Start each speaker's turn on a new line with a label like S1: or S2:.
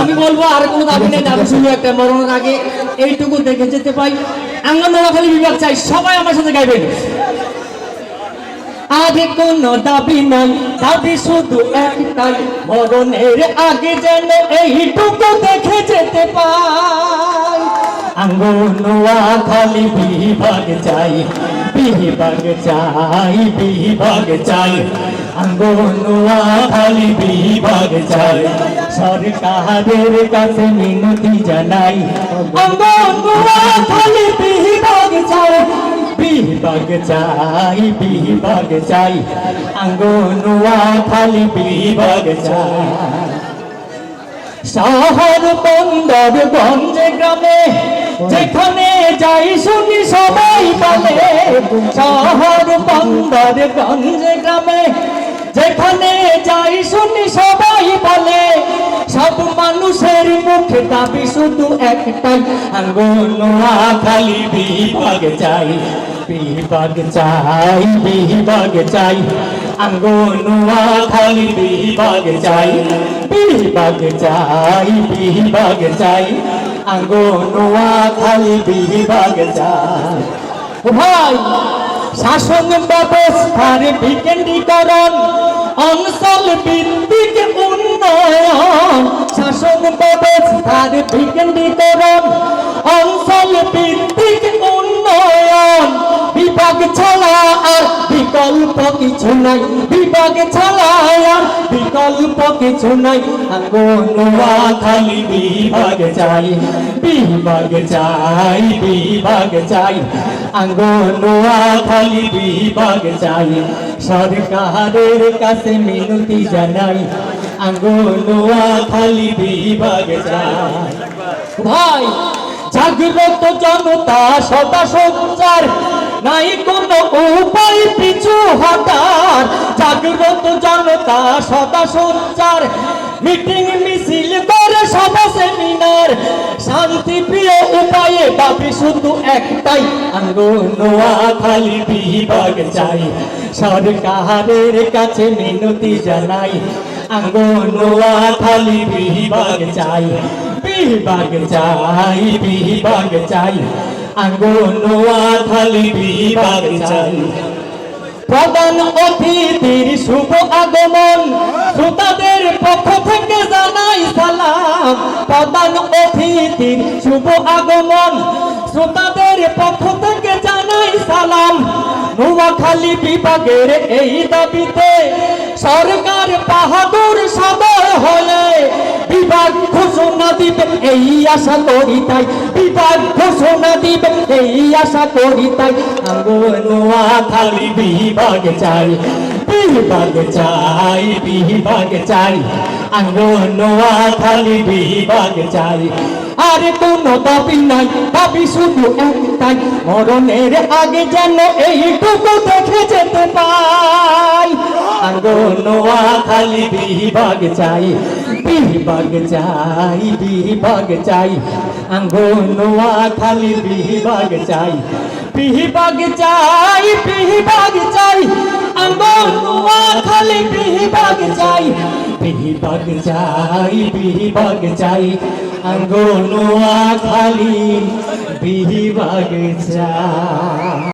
S1: আমি বলব আর কোনো দাবি নেই দাবি শুধু একটা মরণের আগে এইটুকু দেখে যেতে পাই। আঙ্গন নোয়াখালী বিভাগ চাই সবাই আমার সাথে গাইবেন। আগে কোনো দাবি নাই দাবি শুধু একটাই মরণের আগে যেন এইটুকু দেখে যেতে পাই। আঙ্গনোয়া বিভাগ চাই বিভাগ চাই বিভাগ চাই। সরকারের কাছে মিনতি জানাই। বিভাগ চাই। বিভাগ চাই আঙ্গনোয়া খালি বিভাগ চাই। শহর বন্দর গঞ্জে গ্রামে, যেখানে যাই শুনি সবাই বলে। শহর বন্দর গঞ্জে গ্রামে যেখানে যাই শুনি সবাই বলে, সব মানুষের মুখে দাবি শুধু একটাই আঙ্গনোয়া খালি বিভাগ চাই বিভাগ চাই বিভাগ চাই আঙ্গনোয়া খালি বিভাগ চাই বিভাগ চাই বিভাগ চাই আঙ্গনোয়া খালি বিভাগ চাই। ভাই, শাসন ব্যবস্থার বিকেন্দ্রীকরণ অঞ্চল ভিত্তিক উন্নয়ন শাসন ব্যবস্থার বিকেন্দ্রীকরণ বিকল্প কিছু নাই বিভাগ ছাড়া আর বিকল্প কিছু নাই। আঙ্গনোয়া খালি বিভাগ চাই বিভাগ চাই বিভাগ চাই। আঙ্গনোয়া খালি বিভাগ চাই, সরকারের কাছে মিনতি জানাই। আঙ্গনোয়া খালি বিভাগ চাই। ভাই, জাগ্রত জনতা সদা সঞ্চার নাই কোনো উপায়, পিছু হটার। জাগ্রত জনতা সদা সঞ্চার। মিটিং মিছিল করে সভা সেমিনার। শান্তি প্রিয় উপায়ে দাবি শুধু একটাই আঙ্গনোয়া খালি বিভাগ চাই। সরকারের কাছে মিনতি জানাই আঙ্গনোয়া খালি বিভাগ চাই। বিভাগ চাই বিভাগ চাই। আঙ্গনোয়া খালি বিভাগ চাই। প্রধান অতিথির শুভ আগমন, শ্রোতাদের পক্ষ থেকে জানাই সালাম। প্রধান অতিথির শুভ আগমন, শ্রোতাদের পক্ষ থেকে জানাই সালাম। নোয়াখালী বিভাগের এই দাবিতে সরকার বাহাদুর সদয় হলে বিভাগ ঘোষণা আশা করি তাই বিভাগ ঘোষণা দিবে, এই আশা করি তাই। খালি বিভাগ চাই বিভাগ চাই বিভাগ চাই। আঙ্গনোয়া খালি বিভাগ চাই। আর কোন দাবি নাই, দাবি শুধু একটাই, মরণের আগে যেন এইটুকু দেখে যেতে পাই। আঙ্গনোয়া খালি বিভাগ চাই বিভাগ চাই বিভাগ চাই। আঙ্গনোয়া খালি বিভাগ চাই বিভাগ চাই বিভাগ চাই। আঙ্গনোয়া খালি বিভাগ চাই বিভাগ চাই বিভাগ চাই। আঙ্গনোয়া খালি বিভাগ চাই।